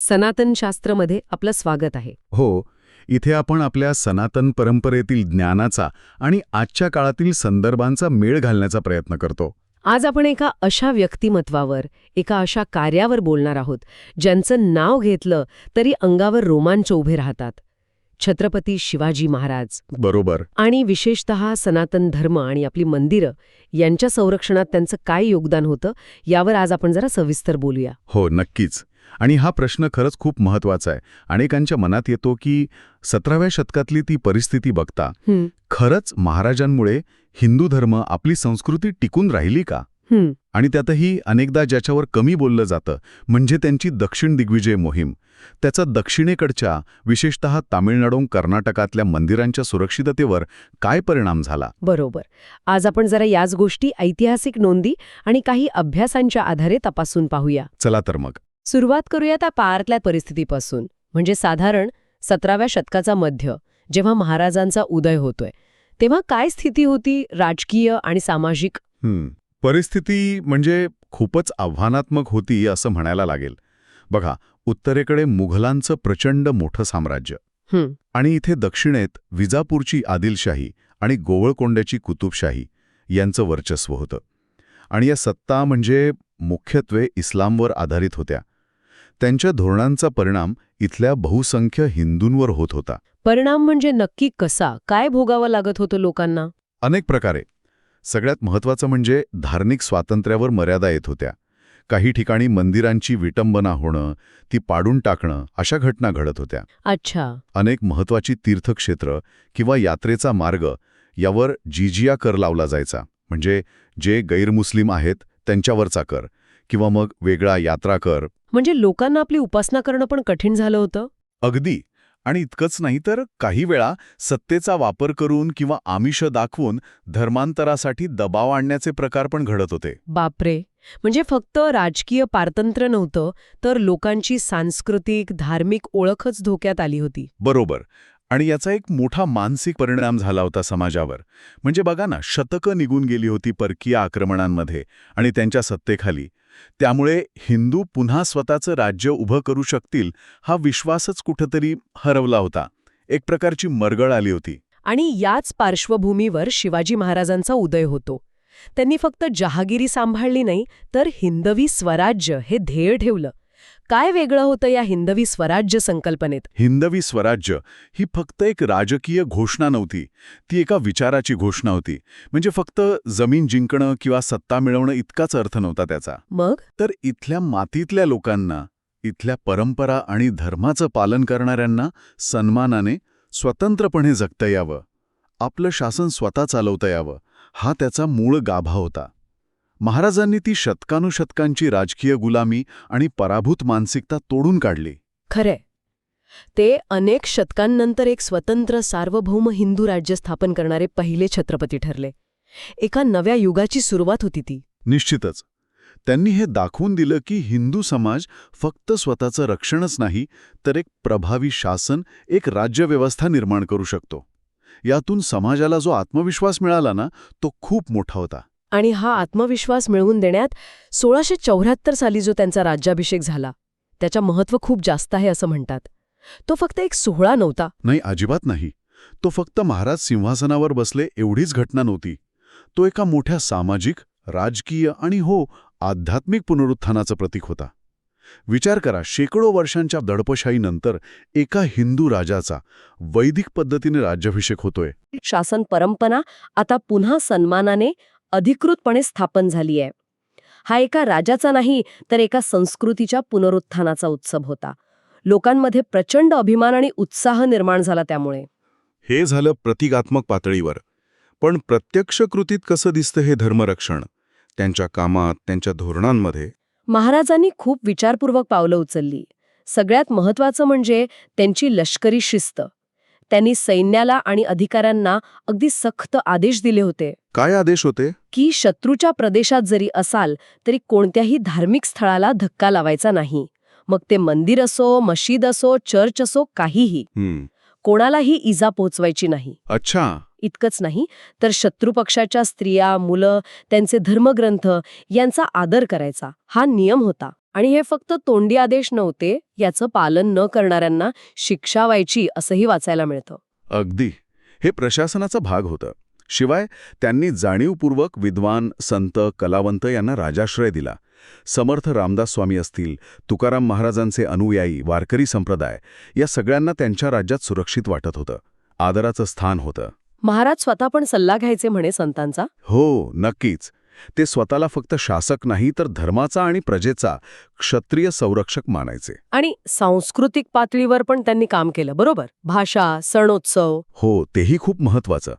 सनातन शास्त्रमध्ये आपलं स्वागत आहे. हो इथे आपण आपल्या सनातन परंपरेतील ज्ञानाचा आणि आजच्या काळातील संदर्भांचा मेळ घालण्याचा प्रयत्न करतो. आज आपण एका अशा व्यक्तिमत्वावर एका अशा कार्यावर बोलणार आहोत ज्यांचं नाव घेतलं तरी अंगावर रोमांच उभे राहतात. छत्रपती शिवाजी महाराज. बरोबर. आणि विशेषत सनातन धर्म आणि आपली मंदिरं यांच्या संरक्षणात त्यांचं काय योगदान होतं यावर आज आपण जरा सविस्तर बोलूया. हो नक्कीच. आणि हा प्रश्न खरंच खूप महत्त्वाचा आहे. अनेकांच्या मनात येतो की सतराव्या शतकातली ती परिस्थिती बघता खरंच महाराजांमुळे हिंदू धर्म आपली संस्कृती टिकून राहिली का? आणि त्यातही अनेकदा ज्याच्यावर कमी बोललं जातं म्हणजे त्यांची दक्षिण दिग्विजय मोहीम. त्याचा दक्षिणेकडच्या विशेषतः तामिळनाडू कर्नाटकातल्या मंदिरांच्या सुरक्षिततेवर काय परिणाम झाला? बरोबर. आज आपण जरा याच गोष्टी ऐतिहासिक नोंदी आणि काही अभ्यासांच्या आधारे तपासून पाहूया. चला तर मग. सुरुवात करूया त्या पारातल्या परिस्थितीपासून. म्हणजे साधारण सतराव्या शतकाचा मध्य जेव्हा महाराजांचा उदय होतोय. तेव्हा काय स्थिती होती राजकीय आणि सामाजिक. परिस्थिती म्हणजे खूपच आव्हानात्मक होती असं म्हणायला लागेल. बघा उत्तरेकडे मुघलांचं प्रचंड मोठं साम्राज्य. आणि इथे दक्षिणेत विजापूरची आदिलशाही आणि गोवळकोंड्याची कुतुबशाही यांचं वर्चस्व होतं. आणि या सत्ता म्हणजे मुख्यत्वे इस्लामवर आधारित होत्या. त्यांच्या धोरणांचा परिणाम इथल्या बहुसंख्य हिंदूंवर होत होता. परिणाम म्हणजे नक्की कसा काय भोगावं लागत होतं लोकांना? अनेक प्रकारे. सगळ्यात महत्त्वाचं म्हणजे धार्मिक स्वातंत्र्यावर मर्यादा येत होत्या. काही ठिकाणी मंदिरांची विटंबना होणं ती पाडून टाकणं अशा घटना घडत होत्या. अच्छा. अनेक महत्त्वाची तीर्थक्षेत्र किंवा यात्रेचा मार्ग यावर जिजिया कर लावला जायचा. म्हणजे जे गैरमुस्लिम आहेत त्यांच्यावरचा कर. किंवा मग वेगळा यात्रा कर. म्हणजे लोकांना आपली उपासना करणं पण कठीण झालं होतं? अगदी. आणि इतकंच नाही तर काही वेळा सत्तेचा वापर करून किंवा आमिष दाखवून धर्मांतरासाठी दबाव आणण्याचे प्रकार पण घडत होते. बापरे. म्हणजे फक्त राजकीय पारतंत्र्य नव्हतं तर लोकांची सांस्कृतिक धार्मिक ओळखच धोक्यात आली होती. बरोबर. आणि याचा एक मोठा मानसिक परिणाम झाला होता समाजावर. म्हणजे बघा ना शतकं निघून गेली होती परकीय आक्रमणांमध्ये आणि त्यांच्या सत्तेखाली. त्यामुळे हिंदू पुन्हा स्वतःचं राज्य उभं करू शकतील हा विश्वासच कुठंतरी हरवला होता. एक प्रकारची मरगळ आली होती. आणि याच पार्श्वभूमीवर शिवाजी महाराजांचा उदय होतो. त्यांनी फक्त जहागिरी सांभाळली नाही तर हिंदवी स्वराज्य हे ध्येय ठेवलं. काय वेगळं होतं या हिंदवी स्वराज्य संकल्पनेत? हिंदवी स्वराज्य ही फक्त एक राजकीय घोषणा नव्हती. ती एका विचाराची घोषणा होती. म्हणजे फक्त जमीन जिंकणं किंवा सत्ता मिळवणं इतकाच अर्थ नव्हता त्याचा. मग? तर इथल्या मातीतल्या लोकांना इथल्या परंपरा आणि धर्माचं पालन करणाऱ्यांना सन्मानाने स्वतंत्रपणे जगता यावं. आपलं शासन स्वतः चालवता यावं. हा त्याचा मूळ गाभा होता. महाराजांनी ती शतकानुशतकांची राजकीय गुलामी आणि पराभूत मानसिकता तोडून काढली. खरंय. ते अनेक शतकांनंतर एक स्वतंत्र सार्वभौम हिंदू राज्य स्थापन करणारे पहिले छत्रपती ठरले. एका नव्या युगाची सुरुवात होती ती. निश्चितच. त्यांनी हे दाखवून दिलं की हिंदू समाज फक्त स्वतःचं रक्षणच नाही तर एक प्रभावी शासन एक राज्यव्यवस्था निर्माण करू शकतो. यातून समाजाला जो आत्मविश्वास मिळाला ना तो खूप मोठा होता. आणि हा आत्मविश्वास मिळवून देण्यात सोळाशे चौऱ्याहत्तर साली जो त्यांचा राज्याभिषेक झाला त्याच्या महत्त्व खूप जास्त आहे असं म्हणतात. तो फक्त एक सोहळा नव्हता. नाही अजिबात नाही. तो फक्त महाराज सिंहासनावर बसले एवढीच घटना नव्हती. तो एका मोठ्या सामाजिक राजकीय आणि हो आध्यात्मिक पुनरुत्थानाचं प्रतीक होता. विचार करा शेकडो वर्षांच्या दडपशाहीनंतर एका हिंदू राजाचा वैदिक पद्धतीने राज्याभिषेक होतोय. शासन परंपरा आता पुन्हा सन्मानाने अधिकृतपणे स्थापन झाली आहे. हा एका राजाचा नाही तर एका संस्कृतीच्या पुनरुत्थानाचा उत्सव होता. लोकांमध्ये प्रचंड अभिमान आणि उत्साह निर्माण झाला त्यामुळे. हे झालं प्रतिकात्मक पातळीवर. पण प्रत्यक्ष कृतीत कसं दिसतं हे धर्मरक्षण? त्यांच्या कामात त्यांच्या धोरणांमध्ये? महाराजांनी खूप विचारपूर्वक पावलं उचलली. सगळ्यात महत्वाचं म्हणजे त्यांची लष्करी शिस्त. त्यांनी सैन्याला आणि अधिकाऱ्यांना अगदी सक्त आदेश दिले होते. काय आदेश होते? की शत्रूच्या प्रदेशात जरी असाल तरी कोणत्याही धार्मिक स्थळाला धक्का लावायचा नाही. मग ते मंदिर असो मशीद असो चर्च असो काहीही. कोणालाही इजा पोचवायची नाही. अच्छा. इतकंच नाही तर शत्रुपक्षाच्या स्त्रिया मुलं त्यांचे धर्मग्रंथ यांचा आदर करायचा. हा नियम होता. आणि हे फक्त तोंडी आदेश नव्हते याचं पालन न करणाऱ्यांना शिक्षा व्हायची असंही वाचायला मिळतं. अगदी. हे प्रशासनाचा भाग होतं. शिवाय त्यांनी जाणीवपूर्वक विद्वान संत कलावंत यांना राजाश्रय दिला. समर्थ रामदास स्वामी असतील तुकाराम महाराजांचे अनुयायी वारकरी संप्रदाय या सगळ्यांना त्यांच्या राज्यात सुरक्षित वाटत होतं. आदराचं स्थान होतं. महाराज स्वतः पण सल्ला घ्यायचे म्हणे संतांचा? हो नक्कीच. ते स्वतःला फक्त शासक नाही तर धर्माचा आणि प्रजेचा क्षत्रिय संरक्षक मानायचे. आणि सांस्कृतिक पातळीवर पण त्यांनी काम केलं बरोबर? भाषा सणोत्सव. हो तेही खूप महत्वाचं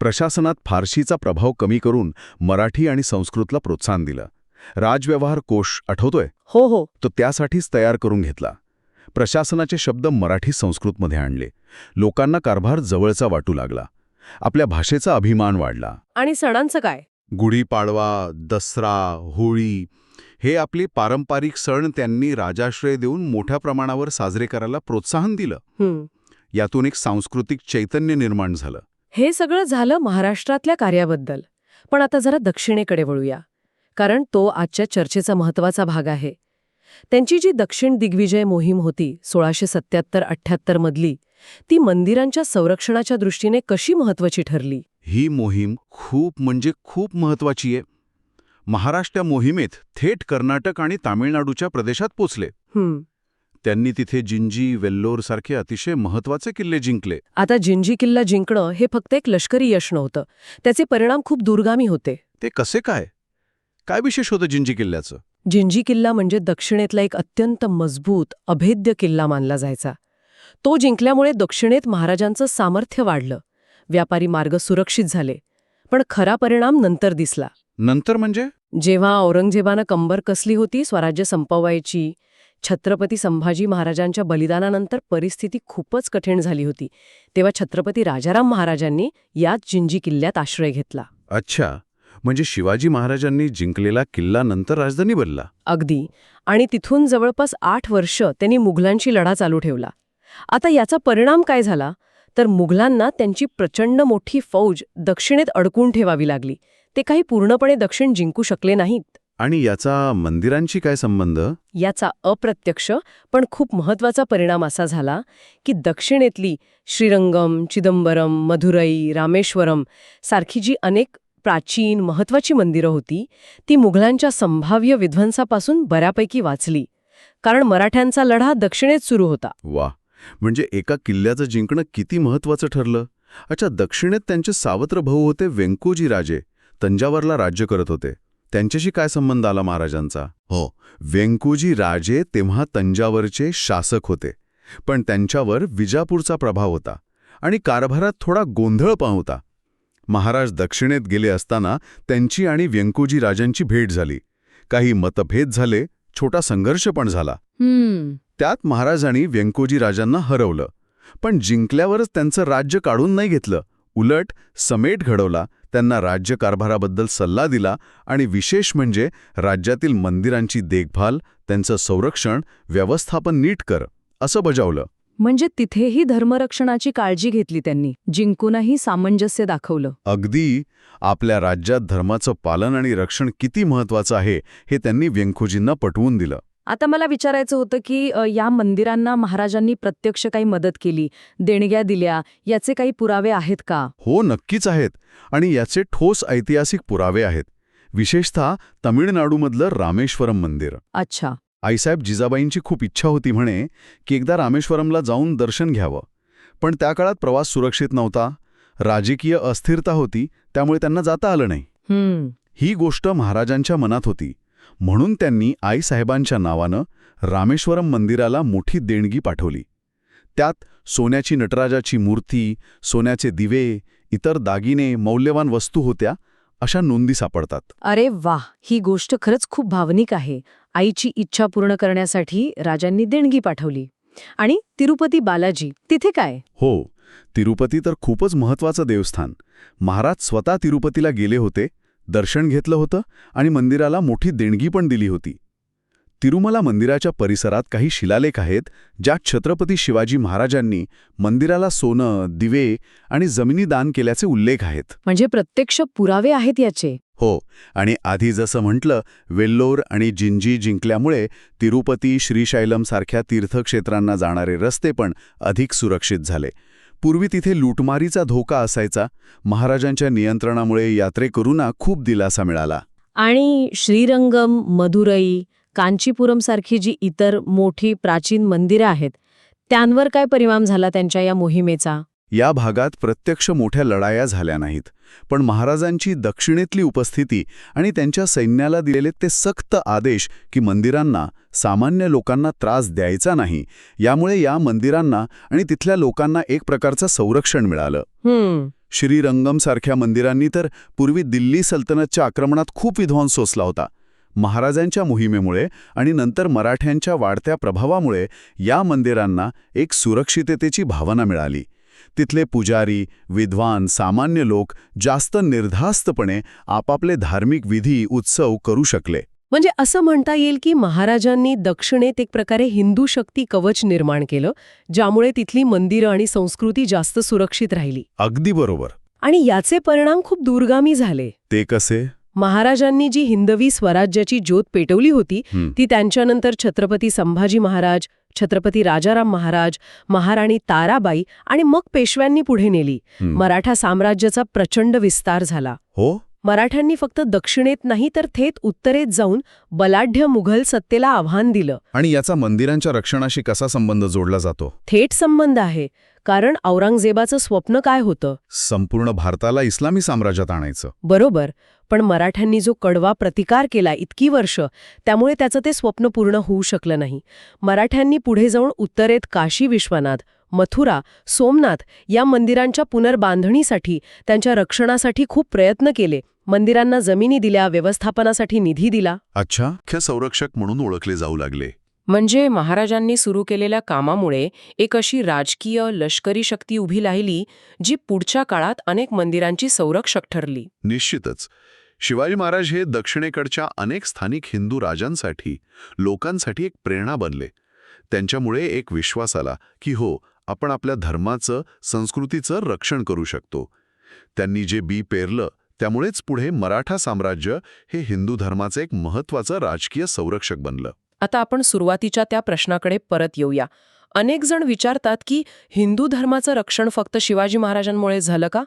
प्रशासनात फारशीचा प्रभाव कमी करून मराठी आणि संस्कृतला प्रोत्साहन दिलं. राजव्यवहार कोश आठवतोय? हो हो. तो त्यासाठीच तयार करून घेतला. प्रशासनाचे शब्द मराठी संस्कृतमध्ये आणले. लोकांना कारभार जवळचा वाटू लागला. आपल्या भाषेचा अभिमान वाढला. आणि सणांचं काय? गुढीपाडवा दसरा होळी हे आपले पारंपरिक सण त्यांनी राजाश्रय देऊन मोठ्या प्रमाणावर साजरे करायला प्रोत्साहन दिलं. यातून एक सांस्कृतिक चैतन्य निर्माण झालं. हे सगळं झालं महाराष्ट्रातल्या कार्याबद्दल. पण आता जरा दक्षिणेकडे वळूया. कारण तो आजच्या चर्चेचा महत्त्वाचा भाग आहे. त्यांची जी दक्षिण दिग्विजय मोहीम होती सोळाशे सत्याहत्तर अठ्ठ्याहत्तर मधली ती मंदिरांच्या संरक्षणाच्या दृष्टीने कशी महत्वाची ठरली? ही मोहीम खूप म्हणजे खूप महत्वाची आहे. महाराष्ट्र मोहिमेत थेट कर्नाटक आणि तामिळनाडूच्या प्रदेशात पोचले. त्यांनी तिथे जिंजी वेल्लोर सारखे अतिशय महत्त्वाचे किल्ले जिंकले. आता जिंजी किल्ला जिंकणं हे फक्त एक लष्करी यश नव्हतं. त्याचे परिणाम खूप दूरगामी होते. ते कसे काय? काय विशेष होतं जिंजी किल्ल्याचं? जिंजी किल्ला म्हणजे दक्षिणेतला एक अत्यंत मजबूत अभेद्य किल्ला मानला जायचा. तो जिंकल्यामुळे दक्षिणेत महाराजांचं सामर्थ्य वाढलं. व्यापारी मार्ग सुरक्षित झाले पण खरा परिणाम नंतर दिसला. नंतर म्हणजे? जेव्हा औरंगजेबानं कंबर कसली होती स्वराज्य संपवायची छत्रपती संभाजी महाराजांच्या बलिदानानंतर परिस्थिती खूपच कठीण झाली होती तेव्हा छत्रपती राजाराम महाराजांनी याच जिंजी किल्ल्यात आश्रय घेतला. अच्छा. म्हणजे शिवाजी महाराजांनी जिंकलेला किल्ला नंतर राजधानी बनला? अगदी. आणि तिथून जवळपास आठ वर्ष त्यांनी मुघलांशी लढा चालू ठेवला. आता याचा परिणाम काय झाला? तर मुघलांना त्यांची प्रचंड मोठी फौज दक्षिणेत अडकून ठेवावी लागली. ते काही पूर्णपणे दक्षिण जिंकू शकले नाहीत. आणि याचा मंदिरांशी काय संबंध? याचा अप्रत्यक्ष पण खूप महत्त्वाचा परिणाम असा झाला की दक्षिणेतली श्रीरंगम चिदंबरम मधुरई रामेश्वरम सारखी जी अनेक प्राचीन महत्वाची मंदिरं होती ती मुघलांच्या संभाव्य विध्वंसापासून बऱ्यापैकी वाचली. कारण मराठ्यांचा लढा दक्षिणेत सुरू होता. वा. म्हणजे एका किल्ल्याचं जिंकणं किती महत्वाचं ठरलं? अच्छा दक्षिणेत त्यांचे सावत्र भाऊ होते वेंकोजी राजे. तंजावरला राज्य करत होते. त्यांच्याशी काय संबंध आला महाराजांचा? हो वेंकोजी राजे तेव्हा तंजावरचे शासक होते. पण त्यांच्यावर विजापूरचा प्रभाव होता. आणि कारभारात थोडा गोंधळ पाहता महाराज दक्षिणेत गेले असताना त्यांची आणि व्यंकोजी राजांची भेट झाली. काही मतभेद झाले छोटा संघर्ष पण झाला. त्यात महाराजांनी व्यंकोजी राजांना हरवलं. पण जिंकल्यावरच त्यांचं राज्य काढून नाही घेतलं. उलट समेट घडवला त्यांना राज्यकारभाराबद्दल सल्ला दिला आणि विशेष म्हणजे राज्यातील मंदिरांची देखभाल त्यांचं संरक्षण व्यवस्थापन नीट कर असं बजावलं. म्हणजे तिथेही धर्मरक्षणाची काळजी घेतली त्यांनी जिंकूनही सामंजस्य दाखवलं. अगदी आपल्या राज्यात धर्माचं पालन आणि रक्षण किती महत्वाचं आहे हे त्यांनी व्यंकोजींना पटवून दिलं. आता मला विचारायचं होतं की या मंदिरांना महाराजांनी प्रत्यक्ष काही मदत केली देणग्या दिल्या याचे काही पुरावे आहेत का? हो नक्कीच आहेत आणि याचे ठोस ऐतिहासिक पुरावे आहेत. विशेषतः तमिळनाडूमधलं रामेश्वरम मंदिर. अच्छा. आईसाहेब जिजाबाईंची खूप इच्छा होती म्हणे की एकदा रामेश्वरमला जाऊन दर्शन घ्यावं. पण त्या काळात प्रवास सुरक्षित नव्हता. राजकीय अस्थिरता होती त्यामुळे त्यांना जाता आलं नाही. हम्म. ही गोष्ट महाराजांच्या मनात होती. म्हणून त्यांनी आईसाहेबांच्या नावानं रामेश्वरम मंदिराला मोठी देणगी पाठवली. त्यात सोन्याची नटराजाची मूर्ती सोन्याचे दिवे इतर दागिने मौल्यवान वस्तू होत्या अशा नोंदी सापडतात. अरे वाह ही गोष्ट खरंच खूप भावनिक आहे. आईची इच्छा पूर्ण करण्यासाठी राजांनी देणगी पाठवली. आणि तिरुपती बालाजी तिथे काय? हो तिरुपती तर खूपच महत्वाचं देवस्थान. महाराज स्वतः तिरुपतीला गेले होते दर्शन घेतलं होतं आणि मंदिराला मोठी देणगी पण दिली होती. तिरुमला मंदिराच्या परिसरात काही शिलालेख आहेत ज्यात छत्रपती शिवाजी महाराजांनी मंदिराला सोनं दिवे आणि जमिनी दान केल्याचे उल्लेख आहेत. म्हणजे प्रत्यक्ष पुरावे आहेत याचे. हो आणि आधी जसं म्हटलं वेल्लोर आणि जिंजी जिंकल्यामुळे तिरुपती श्रीशैलम सारख्या तीर्थक्षेत्रांना जाणारे रस्ते पण अधिक सुरक्षित झाले. पूर्वी तिथे लुटमारीचा धोका असायचा महाराजांच्या नियंत्रणामुळे यात्रेकरूंना खूप दिलासा मिळाला. आणि श्रीरंगम मदुरई कांचीपुरम सारखी जी इतर मोठी प्राचीन मंदिरं आहेत त्यांवर काय परिणाम झाला त्यांच्या या मोहिमेचा? या भागात प्रत्यक्ष मोठ्या लढाया झाल्या नाहीत पण महाराजांची दक्षिणेतली उपस्थिती आणि त्यांच्या सैन्याला दिलेले ते सक्त आदेश की मंदिरांना सामान्य लोकांना त्रास द्यायचा नाही यामुळे या मंदिरांना आणि तिथल्या लोकांना एक प्रकारचं संरक्षण मिळालं. हम्म. श्रीरंगमसारख्या मंदिरांनी तर पूर्वी दिल्ली सल्तनतच्या आक्रमणात खूप विध्वंस सोसला होता महाराजांच्या मोहिमेमुळे आणि नंतर मराठ्यांच्या वाढत्या प्रभावामुळे या मंदिरांना एक सुरक्षिततेची भावना मिळाली. तिथले पुजारी विद्वान सामान्य लोक जास्त निर्धास्तपणे आपापले धार्मिक विधी उत्सव करू शकले. म्हणजे असं म्हणता येईल की महाराजांनी दक्षिणेत एक प्रकारे हिंदू शक्ती कवच निर्माण केलं ज्यामुळे तिथली मंदिरं आणि संस्कृती जास्त सुरक्षित राहिली. अगदी बरोबर. आणि याचे परिणाम खूप दूरगामी झाले. ते कसे? महाराजांनी जी हिंदवी स्वराज्याची ज्योत पेटवली होती. ती त्यांच्यानंतर छत्रपती संभाजी महाराज छत्रपती राजाराम महाराज महाराणी ताराबाई आणि मग पेशव्यांनी पुढे नेली. मराठा साम्राज्याचा प्रचंड विस्तार झाला. हो? मराठ्यांनी फक्त दक्षिणेत नाही तर थेट उत्तरेत जाऊन बलाढ्य मुघल सत्तेला आव्हान दिलं. आणि याचा मंदिरांच्या रक्षणाशी कसा संबंध जोडला जातो? थेट संबंध आहे. कारण औरंगजेबाचं स्वप्न काय होतं? संपूर्ण भारताला इस्लामी साम्राज्यात आणायचं. बरोबर. पण मराठ्यांनी जो कडवा प्रतिकार केला इतकी वर्ष त्यामुळे त्याचं ते स्वप्न पूर्ण होऊ शकलं नाही. मराठ्यांनी पुढे जाऊन उत्तरेत काशी विश्वनाथ मथुरा सोमनाथ या मंदिरांच्या पुनर्बांधणीसाठी त्यांच्या रक्षणासाठी खूप प्रयत्न केले. मंदिरांना जमिनी दिल्या व्यवस्थापनासाठी निधी दिला. अच्छा मुख्य संरक्षक म्हणून ओळखले जाऊ लागले. म्हणजे महाराजांनी सुरू केलेल्या कामामुळे एक अशी राजकीय लष्करी शक्ती उभी राहिली जी पुढच्या काळात अनेक मंदिरांची संरक्षक ठरली. निश्चितच. शिवाजी महाराज हे दक्षिणेकडच्या अनेक स्थानिक हिंदू राजांसाठी लोकांसाठी एक प्रेरणा बनले. त्यांच्यामुळे एक विश्वास आला की हो आपण आपल्या धर्माचं संस्कृतीचं रक्षण करू शकतो. त्यांनी जे बी पेरलं त्यामुळेच पुढे मराठा साम्राज्य हे हिंदू धर्माचं एक महत्त्वाचं राजकीय संरक्षक बनलं. आता आपण सुरुवातीच्या त्या प्रश्नाकडे परत येऊया. अनेक जण विचारतात की हिंदू धर्माचं रक्षण फक्त शिवाजी महाराजांमुळे झालं का?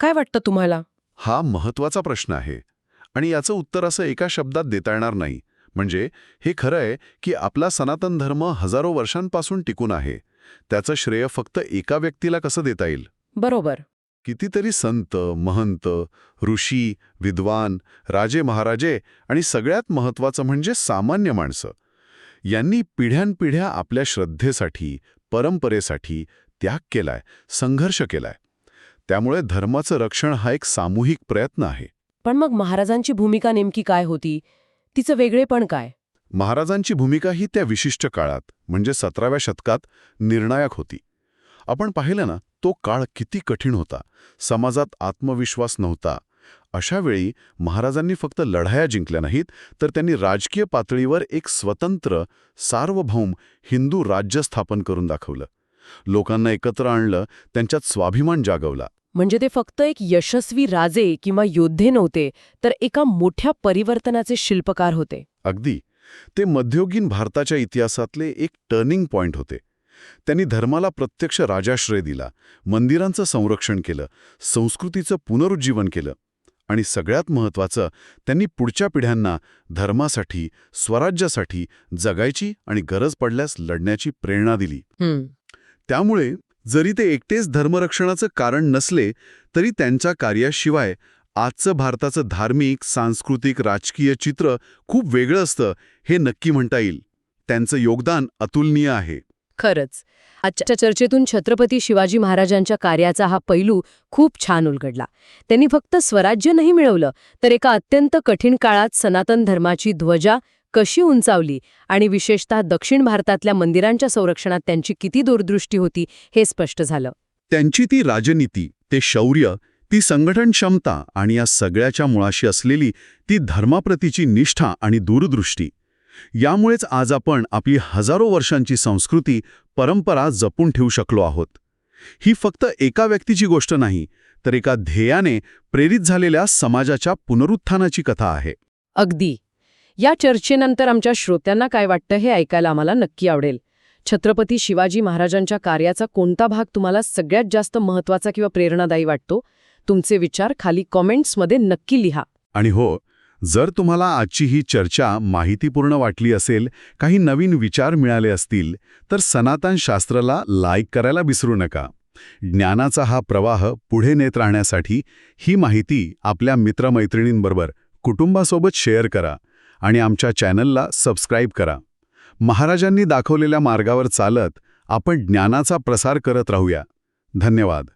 काय वाटतं तुम्हाला? हा महत्त्वाचा प्रश्न आहे. आणि याचं उत्तर असं एका शब्दात देता येणार नाही. म्हणजे हे खरं आहे की आपला सनातन धर्म हजारो वर्षांपासून टिकून आहे. त्याचं श्रेय फक्त एका व्यक्तीला कसं देता येईल? बरोबर. कितीतरी संत महंत ऋषी विद्वान राजे महाराजे आणि सगळ्यात महत्त्वाचं म्हणजे सामान्य माणसं. यांनी पिढ्यानपिढ्या आपल्या श्रद्धेसाठी परंपरेसाठी त्याग केलाय संघर्ष केलाय. त्यामुळे धर्माचं रक्षण हा एक सामूहिक प्रयत्न आहे. पण मग महाराजांची भूमिका नेमकी काय होती? तिचं वेगळेपण काय? महाराजांची भूमिका ही त्या विशिष्ट काळात म्हणजे सतराव्या शतकात निर्णायक होती. आपण पाहिलं ना तो काळ किती कठीण होता. समाजात आत्मविश्वास नव्हता. अशा वेळी महाराजांनी फक्त लढाया जिंकल्या नाहीत तर त्यांनी राजकीय पातळीवर एक स्वतंत्र सार्वभौम हिंदू राज्य स्थापन करून दाखवलं. लोकांना एकत्र आणलं त्यांच्यात स्वाभिमान जागवला. म्हणजे ते फक्त एक यशस्वी राजे किंवा योद्धे नव्हते तर एका मोठ्या परिवर्तनाचे शिल्पकार होते. अगदी. ते मध्ययुगीन भारताच्या इतिहासातले एक टर्निंग पॉइंट होते. त्यांनी धर्माला प्रत्यक्ष राजाश्रय दिला मंदिरांचं संरक्षण केलं संस्कृतीचं पुनरुज्जीवन केलं आणि सगळ्यात महत्त्वाचं त्यांनी पुढच्या पिढ्यांना धर्मासाठी स्वराज्यासाठी जगायची आणि गरज पडल्यास लढण्याची प्रेरणा दिली. त्यामुळे जरी ते एकटेच धर्मरक्षणाचं कारण नसले तरी त्यांच्या कार्याशिवाय आजचं भारताचं धार्मिक सांस्कृतिक राजकीय चित्र खूप वेगळं असतं हे नक्की म्हणता येईल. त्यांचं योगदान अतुलनीय आहे. खरंच. आजच्या चर्चेतून छत्रपती शिवाजी महाराजांच्या कार्याचा हा पैलू खूप छान उलगडला. त्यांनी फक्त स्वराज्य नाही मिळवलं तर एका अत्यंत कठीण काळात सनातन धर्माची ध्वजा कशी उंचावली आणि विशेषतः दक्षिण भारतातल्या मंदिरांच्या संरक्षणात त्यांची किती दूरदृष्टी होती हे स्पष्ट झालं. त्यांची ती राजनीती ते शौर्य ती संघटन क्षमता आणि या सगळ्याच्या मुळाशी असलेली ती धर्माप्रतीची निष्ठा आणि दूरदृष्टी. यामुळेच आज आपण आपली हजारो वर्षांची संस्कृती परंपरा जपून ठेवू शकलो आहोत. ही फक्त एका व्यक्तीची गोष्ट नाही तर एका ध्येयाने प्रेरित झालेल्या समाजाच्या पुनरुत्थानाची कथा आहे. अगदी. या चर्चेनंतर आमच्या श्रोत्यांना काय वाटतं हे ऐकायला आम्हाला नक्की आवडेल. छत्रपती शिवाजी महाराजांच्या कार्याचा कोणता भाग तुम्हाला सगळ्यात जास्त महत्त्वाचा किंवा प्रेरणादायी वाटतो? तुमचे विचार खाली कॉमेंट्समध्ये नक्की लिहा. आणि हो जर तुम्हाला आजची ही चर्चा माहितीपूर्ण वाटली असेल काही नवीन विचार मिळाले असतील तर सनातन शास्त्राला लाईक करायला विसरू नका. ज्ञानाचा हा प्रवाह पुढे नेत राहण्यासाठी ही माहिती आपल्या मित्रमैत्रिणींबरोबर कुटुंबासोबत शेअर करा. आणि आमच्या चॅनलला सबस्क्राईब करा. महाराजांनी दाखवलेल्या मार्गावर चालत आपण ज्ञानाचा प्रसार करत राहूया. धन्यवाद.